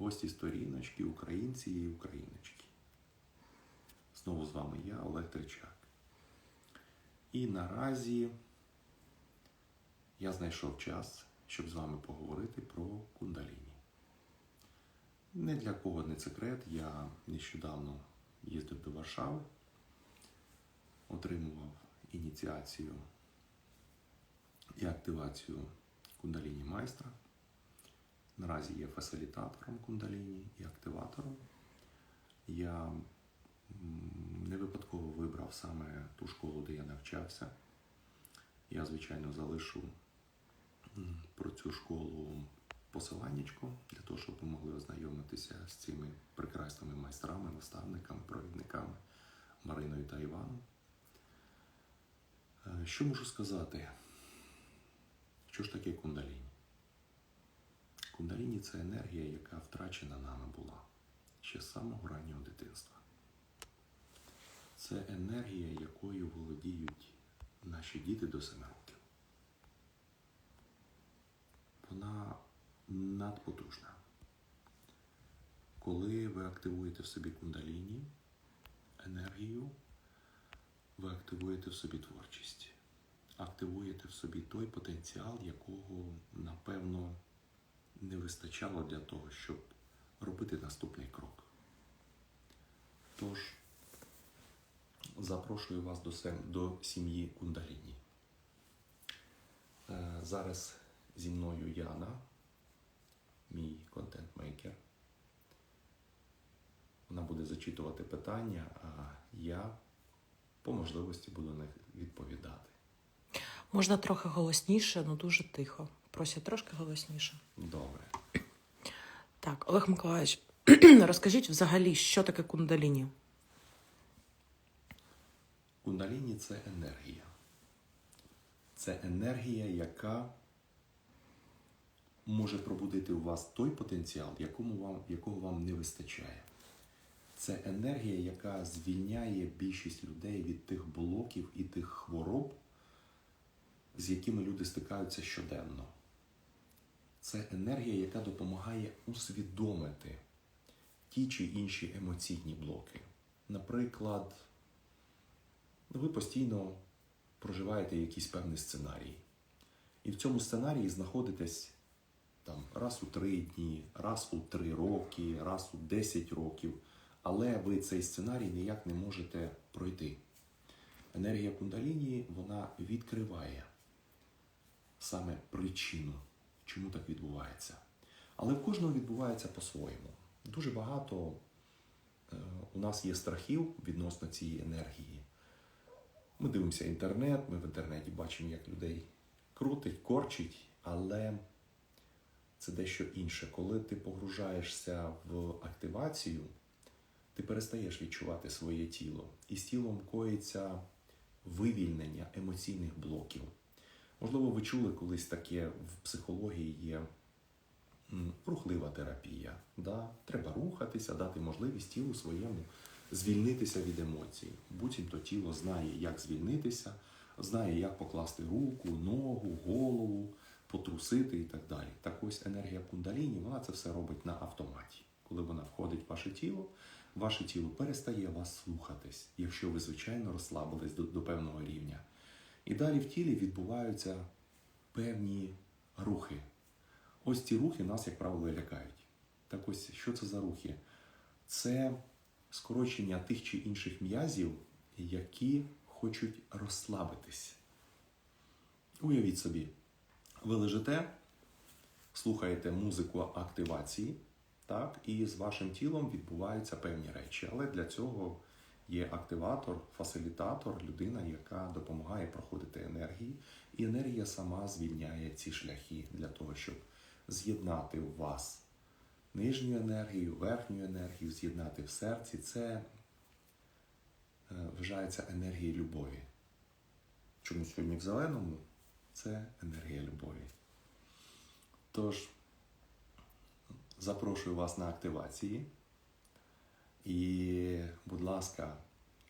гості сторіночки, українці і україночки. Знову з вами я, Олег Тричак. І наразі я знайшов час, щоб з вами поговорити про кундаліні. Не для кого не секрет, я нещодавно їздив до Варшави, отримував ініціацію і активацію кундаліні майстра. Наразі є фасилітатором кундаліні і активатором. Я не випадково вибрав саме ту школу, де я навчався. Я, звичайно, залишу про цю школу посиланнячко для того, щоб ви могли ознайомитися з цими прекрасними майстрами, наставниками, провідниками Мариною та Іваном. Е, Що можу сказати? Що ж таке кундаліні? Кундаліні це енергія, яка втрачена нами була ще з самого раннього дитинства. Це енергія, якою володіють наші діти до 7 років. Вона надпотужна. Коли ви активуєте в собі кундаліні, енергію, ви активуєте в собі творчість, активуєте в собі той потенціал, якого, напевно, не вистачало для того, щоб робити наступний крок. Тож, запрошую вас до, до сім'ї Кундаліні. Е, Зараз зі мною Яна, мій контент-мейкер. Вона буде зачитувати питання, а я по можливості буду на них відповідати. Можна трохи голосніше, але дуже тихо. Просять трошки голосніше. Добре. Так, Олег Миколаївич, розкажіть взагалі, що таке кундаліні? Кундаліні це енергія. Це енергія, яка може пробудити у вас той потенціал, якому вам, якого вам не вистачає. Це енергія, яка звільняє більшість людей від тих блоків і тих хвороб, з якими люди стикаються щоденно. Це енергія, яка допомагає усвідомити ті чи інші емоційні блоки. Наприклад, ви постійно проживаєте якийсь певний сценарій. І в цьому сценарії знаходитесь там, раз у три дні, раз у три роки, раз у 10 років, але ви цей сценарій ніяк не можете пройти. Енергія кундаліні вона відкриває саме причину, чому так відбувається. Але в кожного відбувається по-своєму. Дуже багато е, у нас є страхів відносно цієї енергії. Ми дивимося інтернет, ми в інтернеті бачимо, як людей крутить, корчить, але це дещо інше. Коли ти погружаєшся в активацію, ти перестаєш відчувати своє тіло, і з тілом коїться вивільнення емоційних блоків. Можливо, ви чули колись таке в психології є рухлива терапія. Да? Треба рухатися, дати можливість тілу своєму звільнитися від емоцій. Буцімто тіло знає, як звільнитися, знає, як покласти руку, ногу, голову, потрусити і так далі. Так ось енергія кундаліні, вона це все робить на автоматі. Коли вона входить в ваше тіло, ваше тіло перестає вас слухатись, якщо ви, звичайно, розслабились до, до певного рівня. І далі в тілі відбуваються певні рухи. Ось ці рухи нас, як правило, лякають. Так ось, що це за рухи? Це скорочення тих чи інших м'язів, які хочуть розслабитись. Уявіть собі, ви лежите, слухаєте музику активації, так, і з вашим тілом відбуваються певні речі. Але для цього є активатор, фасилітатор, людина, яка допомагає проходити енергії, і енергія сама звільняє ці шляхи для того, щоб з'єднати у вас нижню енергію, верхню енергію, з'єднати в серці. Це е, вважається енергією любові. Чому сьогодні в зеленому це енергія любові. Тож, запрошую вас на активації. І, будь ласка,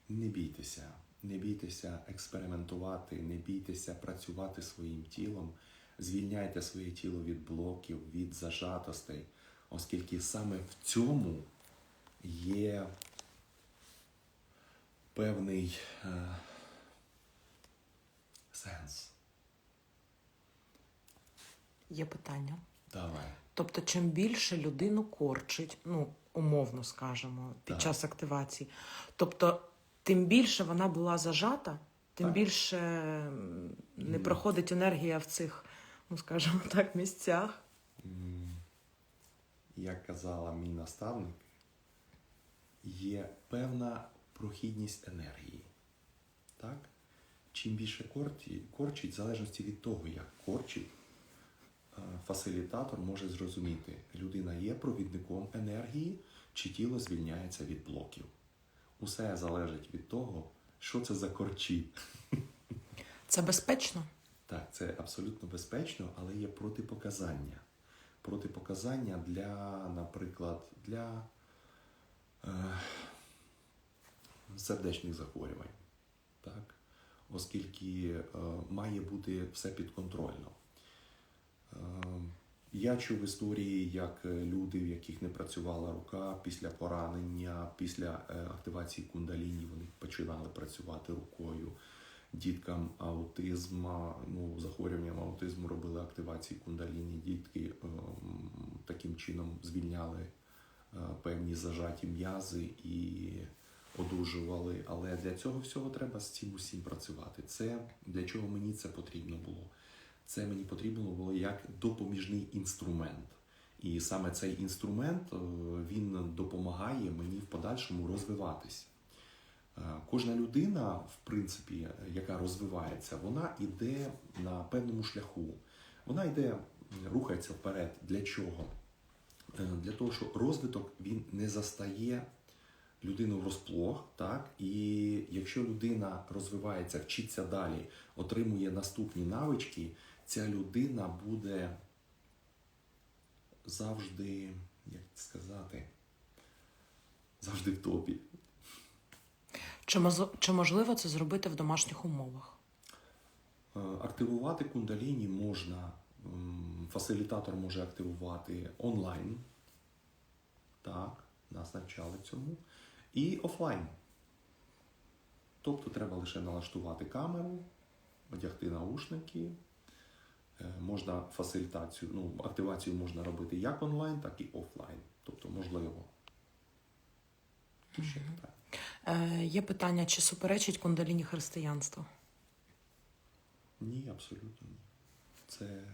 не бійтеся, не бійтеся експериментувати, не бійтеся працювати своїм тілом, звільняйте своє тіло від блоків, від зажатостей. оскільки саме в цьому є певний е, сенс. Є питання. Давай. Тобто, чим більше людину корчить, ну умовно скажемо, під Так. час активації, тобто, тим більше вона була зажата, тим Так. більше не Мгм. проходить енергія в цих, ну скажімо так, місцях. Як казала мій наставник, є певна прохідність енергії. Так? Чим більше корті- корчить, в залежності від того, як корчить, фасилітатор може зрозуміти, людина є провідником енергії, чи тіло звільняється від блоків. Усе залежить від того, що це за корчі. Це безпечно. Так, це абсолютно безпечно, але є протипоказання. Протипоказання для, наприклад, для е, сердечних захворювань. Так? Оскільки е, має бути все підконтрольно. Е, я чув історії, як е, люди, в яких не працювала рука після поранення, після е, активації кундаліні, вони починали працювати рукою діткам аутизму, ну, захворюванням аутизму робили активації кундаліні. Дітки ем, таким чином звільняли е, певні зажаті м'язи і одужували. Але для цього всього треба з цим усім працювати. Це для чого мені це потрібно було? Це мені потрібно було як допоміжний інструмент. І саме цей інструмент е, він допомагає мені в подальшому розвиватись. Е, Кожна людина, в принципі, яка розвивається, вона йде на певному шляху. Вона йде, рухається вперед. Для чого? Е, Для того, що розвиток він не застає людину врозплох, так? І якщо людина розвивається, вчиться далі, отримує наступні навички, ця людина буде завжди, як сказати, завжди в топі. Чи, чи можливо це зробити в домашніх умовах? Е, Активувати кундаліні можна, фасилітатор може активувати онлайн. Так, нас навчали цьому. І офлайн. Тобто треба лише налаштувати камеру, одягти наушники. Е, Можна фасилітацію, ну, активацію можна робити як онлайн, так і офлайн. Тобто можливо. Ще питання? Е, є питання, чи суперечить кундаліні християнству? Ні, абсолютно ні. Це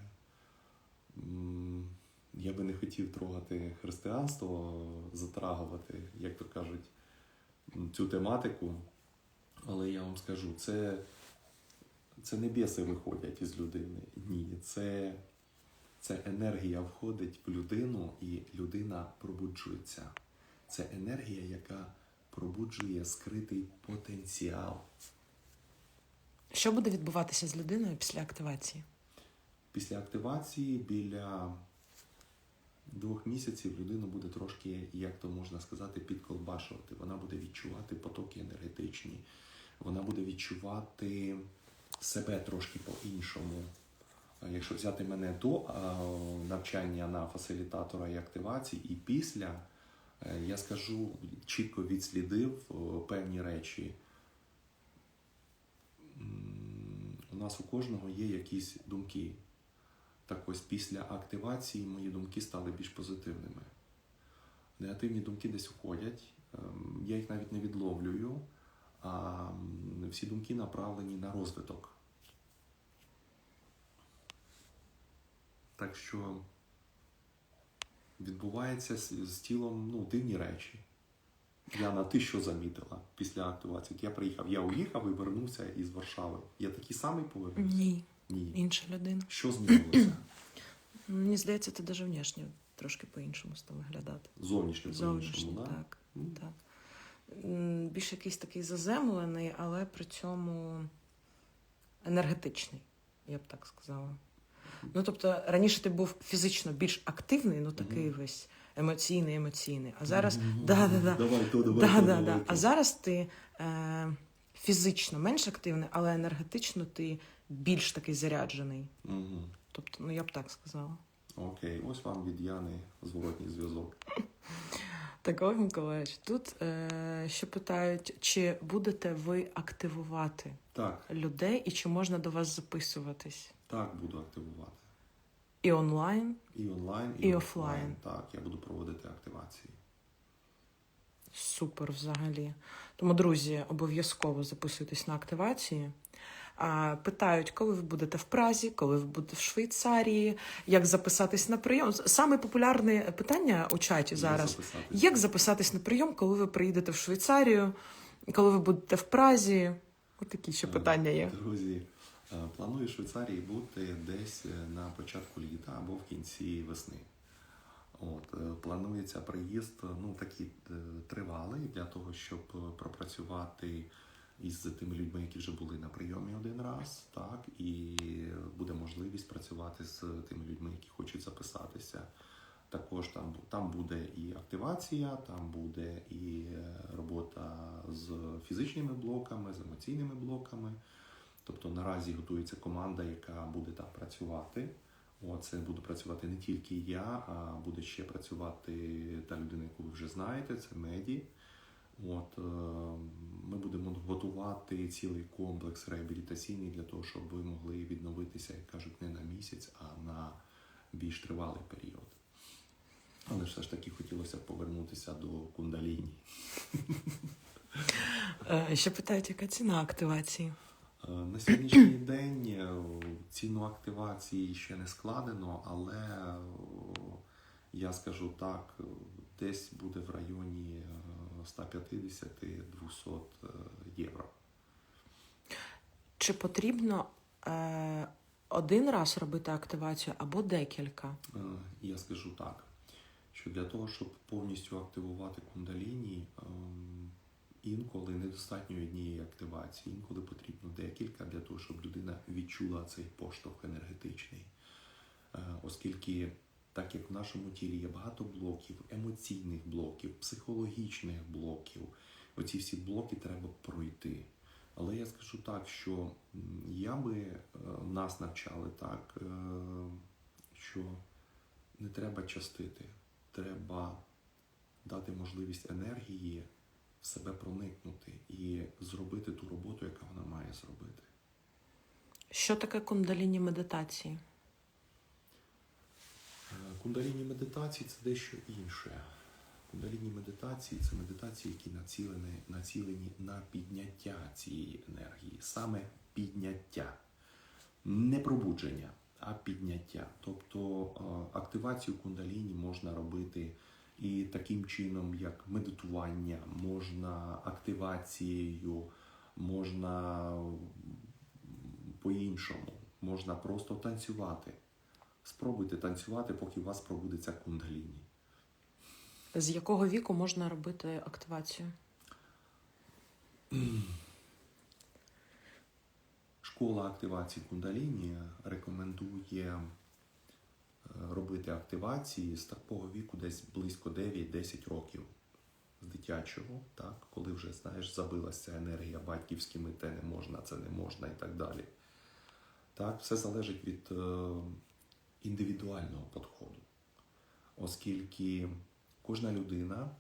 я би не хотів трогати християнство, затрагувати, як то кажуть, цю тематику. Але я вам скажу, це, це не біси виходять із людини. Ні, це, це енергія входить в людину, і людина пробуджується. Це енергія, яка пробуджує скритий потенціал. Що буде відбуватися з людиною після активації? Після активації біля двох місяців людина буде трошки, як то можна сказати, підколбашувати. Вона буде відчувати потоки енергетичні, вона буде відчувати себе трошки по-іншому. Якщо взяти мене до навчання на фасилітатора і активації, і після, е, я скажу, чітко відслідив певні речі. У нас у кожного є якісь думки. Так ось після активації мої думки стали більш позитивними. Негативні думки десь уходять, ем, я їх навіть не відловлюю, всі думки направлені на розвиток. Так що відбувається з, з тілом ну, дивні речі. Яна, ти що замітила після активації? От я приїхав, я уїхав і вернувся із Варшави. Я такий самий повернувся? Ні, Ні. інша людина. Що змінилося? Мені здається, ти навіть внешне трошки по-іншому став виглядати. Зовнішньо по-іншому, да? так. М. так. Більш якийсь такий заземлений, але при цьому енергетичний, я б так сказала. Ну, тобто, раніше ти був фізично більш активний, ну такий Мгм. весь емоційний, емоційний. А зараз, Мгм. да, да, да. Давай то, давай да, то, да, давай да. А зараз ти е, фізично менш активний, але енергетично ти більш такий заряджений. Мгм. Тобто, ну я б так сказала. Окей, ось вам від Яни зворотній зв'язок. Так, Олег Миколаївич, тут е, ще питають, чи будете ви активувати Так, людей і чи можна до вас записуватись? так буду активувати. І онлайн? І онлайн, І офлайн. Так, я буду проводити активації. Супер взагалі. Тому, друзі, обов'язково записуйтесь на активації. Питають, коли ви будете в Празі, коли ви будете в Швейцарії, як записатись на прийом. Саме популярне питання у чаті зараз. записатись? Як записатись на прийом, коли ви приїдете в Швейцарію, коли ви будете в Празі? Ось такі ще питання є. Друзі, е, планую в Швейцарії бути десь е, на початку літа або в кінці весни. От, е, планується приїзд ну, такий е, тривалий для того, щоб е, пропрацювати із тими людьми, які вже були на прийомі один раз, так, і буде можливість працювати з тими людьми, які хочуть записатися. Також там, там буде і активація, там буде і е, робота з фізичними блоками, з емоційними блоками. Тобто наразі готується команда, яка буде там працювати. О, це буду працювати не тільки я, а буде ще працювати та людина, яку ви вже знаєте, це меді. От, е, ми будемо готувати цілий комплекс реабілітаційний для того, щоб ви могли відновитися, як кажуть, не на місяць, а на більш тривалий період. Але все ж таки хотілося б повернутися до кундаліні. Е, Ще питають, яка ціна активації? Е, На сьогоднішній день ціну активації ще не складено, але я скажу так, десь буде в районі 150-200 е, євро. Чи потрібно е, один раз робити активацію або декілька? Е, Я скажу так, що для того, щоб повністю активувати кундаліні, ем, інколи недостатньо однієї активації, інколи потрібно декілька для того, щоб людина відчула цей поштовх енергетичний. Е, Оскільки, так як в нашому тілі є багато блоків, емоційних блоків, психологічних блоків, оці всі блоки треба пройти. Але я скажу так, що я би е, нас навчали так, е, що не треба частити, треба дати можливість енергії в себе проникнути і зробити ту роботу, яка вона має зробити. Що таке кундаліні медитації? Кундаліні медитації це дещо інше. Кундаліні медитації це медитації, які націлені, націлені на підняття цієї енергії, саме підняття, не пробудження, а підняття. Тобто е, активацію кундаліні можна робити і таким чином, як медитування, можна активацією, можна по-іншому, можна просто танцювати. Спробуйте танцювати, поки у вас пробудеться кундаліні. З якого віку можна робити активацію? Школа активації кундаліні рекомендує е, робити активації з такого віку десь близько 9-10 років з дитячого, так, коли вже знаєш, забилася енергія батьківськими, те не можна, це не можна і так далі. Так, все залежить від е, індивідуального підходу, оскільки кожна людина,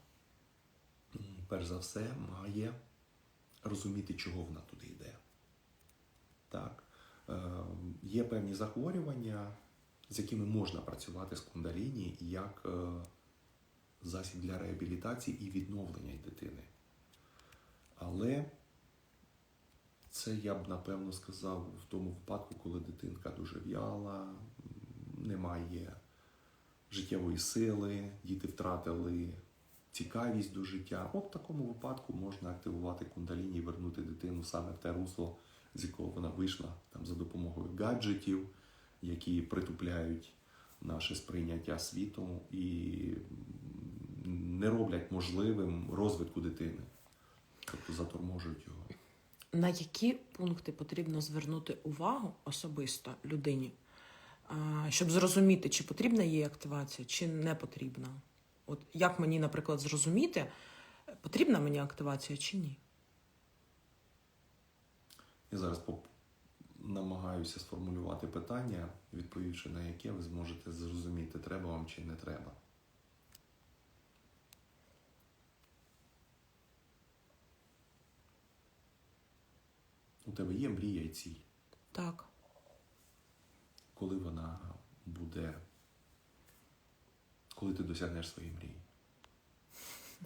перш за все, має розуміти, чого вона туди йде. Так. Е, є певні захворювання, з якими можна працювати з кундаліні як е, засіб для реабілітації і відновлення дитини. Але це я б напевно сказав в тому випадку, коли дитинка дуже в'яла, немає життєвої сили, діти втратили цікавість до життя. От в такому випадку можна активувати кундаліні і вернути дитину саме в те русло, з якого вона вийшла там, за допомогою гаджетів, які притупляють наше сприйняття світу і не роблять можливим розвитку дитини, тобто заторможують його. На які пункти потрібно звернути увагу особисто людині, щоб зрозуміти, чи потрібна їй активація, чи не потрібна. От як мені, наприклад, зрозуміти, потрібна мені активація чи ні? Я зараз намагаюся сформулювати питання, відповівши на яке ви зможете зрозуміти, треба вам чи не треба. У тебе є мрія і ціль? Так. Коли вона буде, коли ти досягнеш своєї мрії,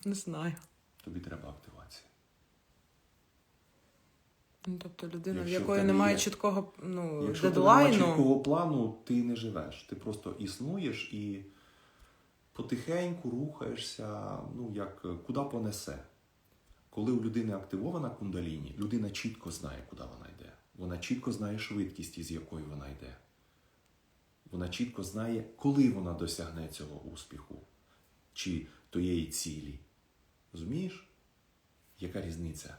Не знаю. тобі треба активація. Ну, тобто людина, Якщо в якої немає є- чіткого ну, Якщо ти немає дедлайну. чіткого плану, ти не живеш. Ти просто існуєш і потихеньку рухаєшся, ну як е, куди понесе. Коли у людини активована кундаліні, людина чітко знає, куди вона йде. Вона чітко знає швидкість, із якою вона йде. Вона чітко знає, коли вона досягне цього успіху чи тієї цілі. Розумієш? Яка різниця?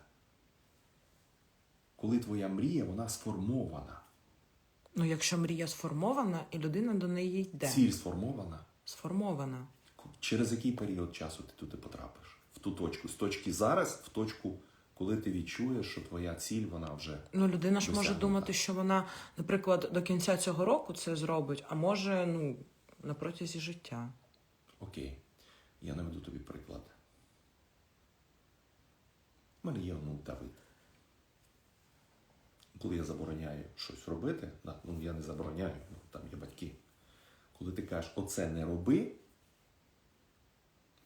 Коли твоя мрія, вона сформована. Ну, якщо мрія сформована, і людина до неї йде. Ціль сформована. Сформована. Через який період часу ти туди потрапиш? В ту точку. З точки зараз, в точку, коли ти відчуєш, що твоя ціль, вона вже. Ну, людина ж може думати, що вона, наприклад, до кінця цього року це зробить, а може, ну, на протязі життя. Окей. Я наведу тобі приклад. У мене є онук Давид. Коли я забороняю щось робити, ну я не забороняю, ну, там є батьки. Коли ти кажеш, оце не роби,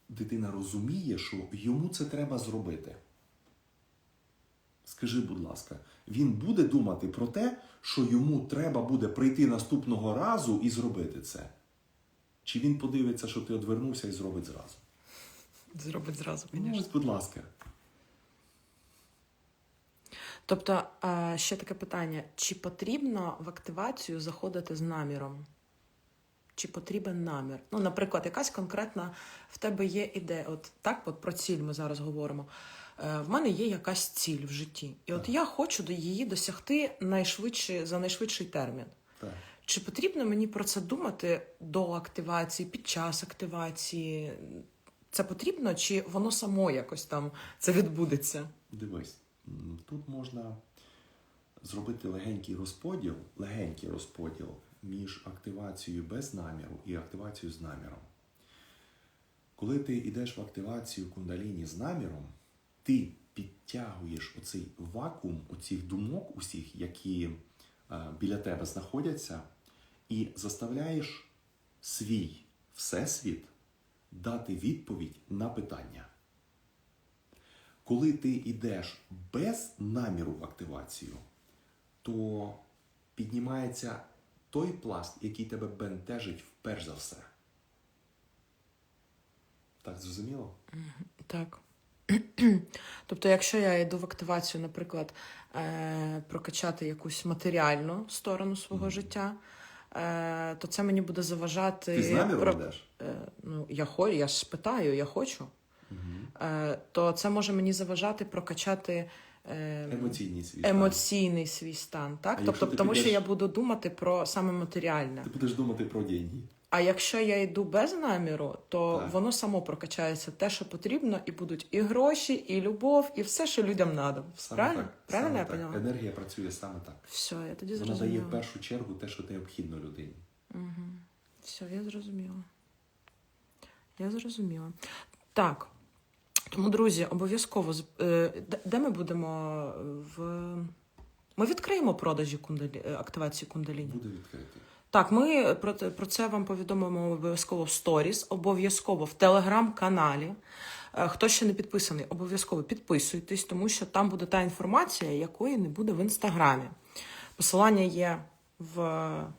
дитина розуміє, що йому це треба зробити. Скажи, будь ласка, він буде думати про те, що йому треба буде прийти наступного разу і зробити це. Чи він подивиться, що ти одвернувся і зробить зразу? Зробить зразу, Ну, звісно. ось, будь ласка. Тобто, ще таке питання: чи потрібно в активацію заходити з наміром? Чи потрібен намір? Ну, наприклад, якась конкретна в тебе є ідея. От так, от про ціль ми зараз говоримо. Е, в мене є якась ціль в житті, і от я хочу до її досягти найшвидше за найшвидший термін. Так. Чи потрібно мені про це думати до активації, під час активації? Це потрібно, чи воно само якось там це відбудеться? Дивись, тут можна зробити легенький розподіл, легенький розподіл між активацією без наміру і активацією з наміром. Коли ти йдеш в активацію кундаліні з наміром, ти підтягуєш оцей вакуум оцих думок усіх, які е, біля тебе знаходяться, і заставляєш свій всесвіт дати відповідь на питання. Коли ти йдеш без наміру в активацію, то піднімається той пласт, який тебе бентежить вперш за все. Так зрозуміло? Так. Тобто, якщо я йду в активацію, наприклад, е, прокачати якусь матеріальну сторону свого Мгм. життя, е, то це мені буде заважати. Ти з наміром про- Е, ну, я, хо... я ж питаю, я хочу. Е, то це може мені заважати прокачати Емоційний свій. стан. свій стан. Так? А Тобто, тому що я буду думати про саме матеріальне. Ти будеш думати про деньги. А якщо я йду без наміру, то Так. воно само прокачається те, що потрібно, і будуть і гроші, і любов, і все, що людям треба. Саме Правильно? так. Правильно саме я так. поняла? Енергія працює саме так. Все, я тоді зрозуміла. Вона дає в першу чергу те, що необхідно людині. Угу. Все, я зрозуміла. Я зрозуміла. Так. Тому, друзі, обов'язково е, де- ми будемо в. Ми відкриємо продажі кундалі... е, активації кундаліні. Буде відкритий. Так, ми про, про це вам повідомимо обов'язково в сторіс, обов'язково в телеграм-каналі. Е, Хто ще не підписаний, обов'язково підписуйтесь, тому що там буде та інформація, якої не буде в інстаграмі. Посилання є в,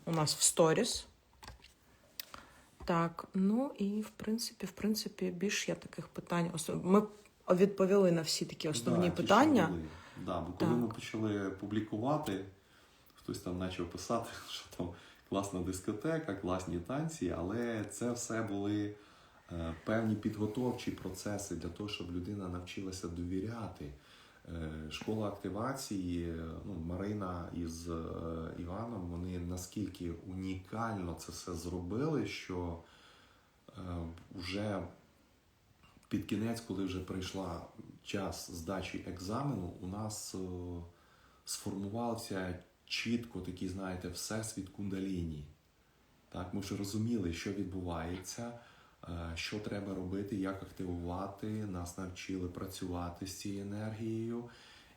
у нас в сторіс. Так, ну і в принципі, в принципі, більш є таких питань. Ми відповіли на всі такі основні Да, питання. Да, бо коли Так. ми почали публікувати, хтось там почав писати, що там класна дискотека, класні танці, але це все були е, певні підготовчі процеси для того, щоб людина навчилася довіряти. Е, Школа активації, ну, Марина із е, Іваном, вони наскільки унікально це все зробили, що вже під кінець, коли вже прийшла час здачі екзамену, у нас сформувався чітко такий, знаєте, всесвіт кундаліні. Так, ми вже розуміли, що відбувається, е, що треба робити, як активувати. Нас навчили працювати з цією енергією.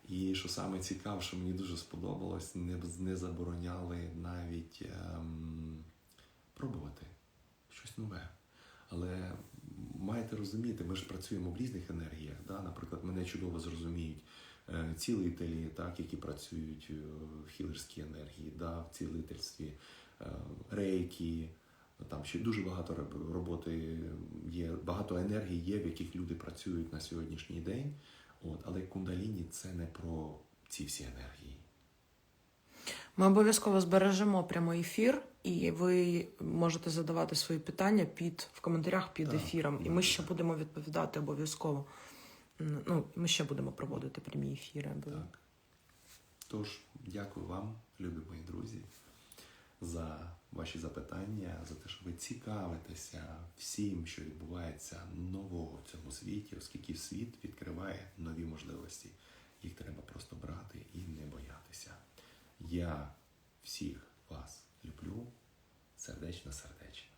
І що саме цікаве, що мені дуже сподобалось, не, не забороняли навіть ем, пробувати щось нове. Але маєте розуміти, ми ж працюємо в різних енергіях. Да? Наприклад, мене чудово зрозуміють цілителі, так, які працюють е, в хілерській енергії, да? в цілительстві, е, рейки. Там ще дуже багато роб- роботи є, багато енергій є, в яких люди працюють на сьогоднішній день. От, але кундаліні це не про ці всі енергії. Ми обов'язково збережемо прямий ефір, і ви можете задавати свої питання під в коментарях під Так, ефіром. І ми ще будемо відповідати обов'язково. Ну, ми ще будемо проводити прямі ефіри. Так. Тож, дякую вам, любі мої друзі, за ваші запитання, за те, що ви цікавитеся всім, що відбувається нового в цьому світі, оскільки світ відкриває нові можливості. Їх треба просто брати і не боятися. Я всіх вас люблю сердечно сердечно.